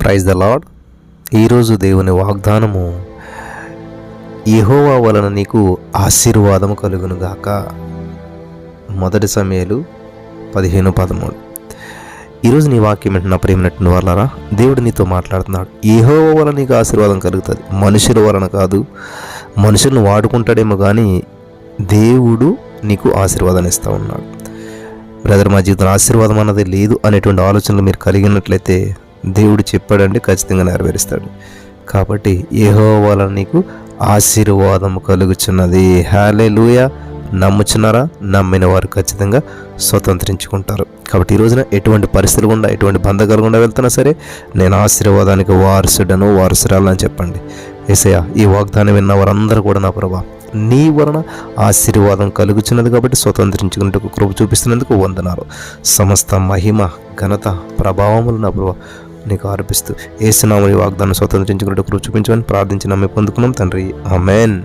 Praise the lord ఈరోజు దేవుని వాగ్దానము యహోవా వలన నీకు ఆశీర్వాదము కలుగును గాక. మొదటి సమయాలు పదిహేను పదమూడు. ఈరోజు నీ వాక్యం ఏంటి నా ప్రేమినట్టు వాళ్ళరా దేవుడు నీతో మాట్లాడుతున్నాడు. యెహోవా వలన నీకు ఆశీర్వాదం కలుగుతుంది. మనుషుల వలన కాదు మనుషులను వాడుకుంటాడేమో కానీ దేవుడు నీకు ఆశీర్వాదాన్ని ఇస్తూ ఉన్నాడు. బ్రదర్ మా జీవితంలో ఆశీర్వాదం అన్నది లేదు అనేటువంటి ఆలోచనలు మీరు కలిగినట్లయితే దేవుడు చెప్పాడంటే ఖచ్చితంగా నెరవేరుస్తాడు. కాబట్టి ఏహో వల్ల నీకు ఆశీర్వాదం కలుగుచున్నది. హ్యాలే లూయ నమ్ముచున్నారా? నమ్మిన వారు ఖచ్చితంగా స్వతంత్రించుకుంటారు. కాబట్టి ఈ రోజున ఎటువంటి పరిస్థితులు గుండా ఎటువంటి బంధకాలు గుండా వెళ్తున్నా సరే నేను ఆశీర్వాదానికి వారసుడను వారసురాలని చెప్పండి. ఏసయ ఈ వాగ్దానం విన్న వారందరూ కూడా నా ప్రభా నీ వలన ఆశీర్వాదం కలుగుచున్నది కాబట్టి స్వతంత్రించుకున్నట్టుకు కృప చూపిస్తున్నందుకు వందనాలు. సమస్త మహిమ ఘనత ప్రభావములు నా ప్రభా నీకు ఆరోపిస్తూ ఏసునామని వాగ్దానం స్వతంత్రించుకున్నట్టు చూపించమని ప్రార్థించి నమ్మి పొందుకున్నాం తండ్రి. అమెన్